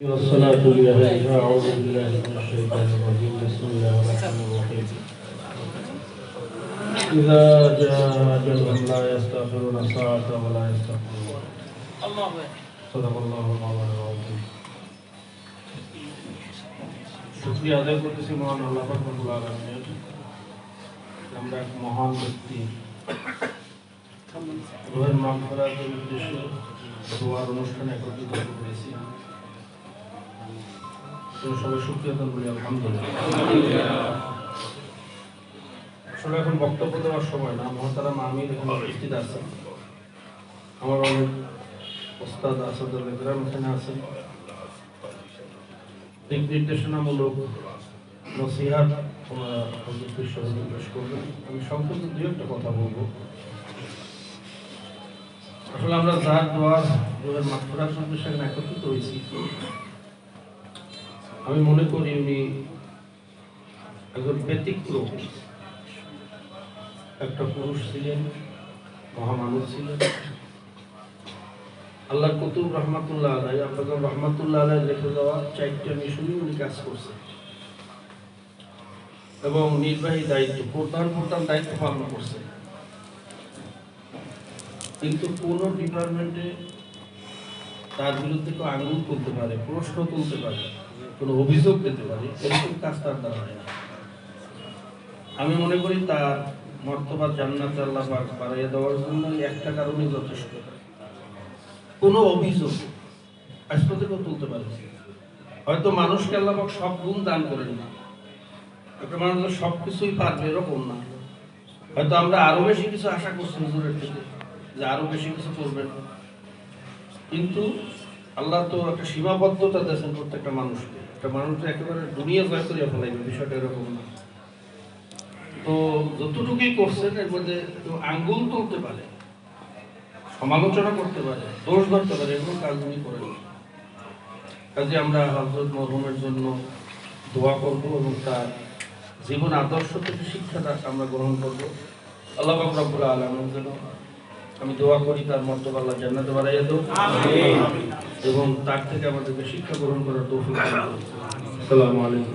والصلاة لله أعوذ بالله من الشيطان الرجيم بسم الله الرحمن الرحيم إذا جاء أجلهم لا يستغفرون ساعة ولا يستغفرون صدق الله العظيم العظيم শুক্রিয়া আদায় করতেছি মহান আল্লাহ রব্বুল আলামিনের আমরা এক মহান ব্যক্তি রোহের মাগফিরাতের উদ্দেশ্যে দোয়ার অনুষ্ঠানে একত্রিত হতে পেরেছি তো এখন বক্তব্য দেওয়ার সময় না এখানে উপস্থিত আছেন। আমার অনেক ওস্তাদ এখানে আছেন দিক নির্দেশনামূলক নসিহাত আমি সংক্ষিপ্ত দু একটা কথা বলব। আসলে আমরা যার দোয়ার দোয়ার মাত্রা সঙ্গে সেখানে একত্রিত হয়েছি। আমি মনে করি উনি একজন ব্যতিক্রম। একটা পুরুষ ছিলেন, মহামানব ছিলেন। আল্লাহ কুতুব রহমাতুল্লাহ আলাই আপনাদের রহমাতুল্লাহ আলাই রেখে দেওয়া, চারটা মিশনই উনি কাজ করছেন। এবং নির্বাহী দায়িত্ব, প্রধান প্রধান দায়িত্ব পালন করছেন। কিন্তু কোন ডিপার্টমেন্টে তার বিরুদ্ধে কেউ আঙুল তুলতে পারে, প্রশ্ন তুলতে পারে। কোনো অভিযোগ পেতে পারে এরকম কাজ তার দ্বারা হয় না। আমি মনে করি তার মর্তবা জান্নাত আল্লাহ বাড়াইয়া দেওয়ার জন্য একটা কারণে যথেষ্ট। কোনো অভিযোগ আজ পর্যন্ত তুলতে পারে হয়তো মানুষকে আল্লাহ সব গুণ দান করেন না। একটা মানুষ সব কিছুই পারবে এরকম না। হয়তো আমরা আরও বেশি কিছু আশা করছি হুজুরের থেকে যে আরও বেশি কিছু করবেন। কিন্তু আল্লাহ তো একটা সীমাবদ্ধতা দিয়েছেন প্রত্যেকটা মানুষকে। একটা মানুষ একেবারে দুনিয়া জয় করিয়া ফেলাইবে, বিষয়টা এরকম না। তো যতটুকুই করছেন, এর মধ্যে কেউ আঙ্গুল তুলতে পারে, সমালোচনা করতে পারে, দোষ ধরতে পারে, এগুলো কাজ উনি করেন কাজে আমরা হজরত মরহুমের জন্য দোয়া করব এবং তার জীবন আদর্শ থেকে শিক্ষাটা আমরা গ্রহণ করব। আল্লাহ রব্বুল আলামিন যেন আমি দোয়া করি তার মর্তব আল্লাহ জান্নাতে বাড়াইয়া দেব এবং তার থেকে আমাদেরকে শিক্ষা গ্রহণ করার তৌফিক আসসালামু আলাইকুম।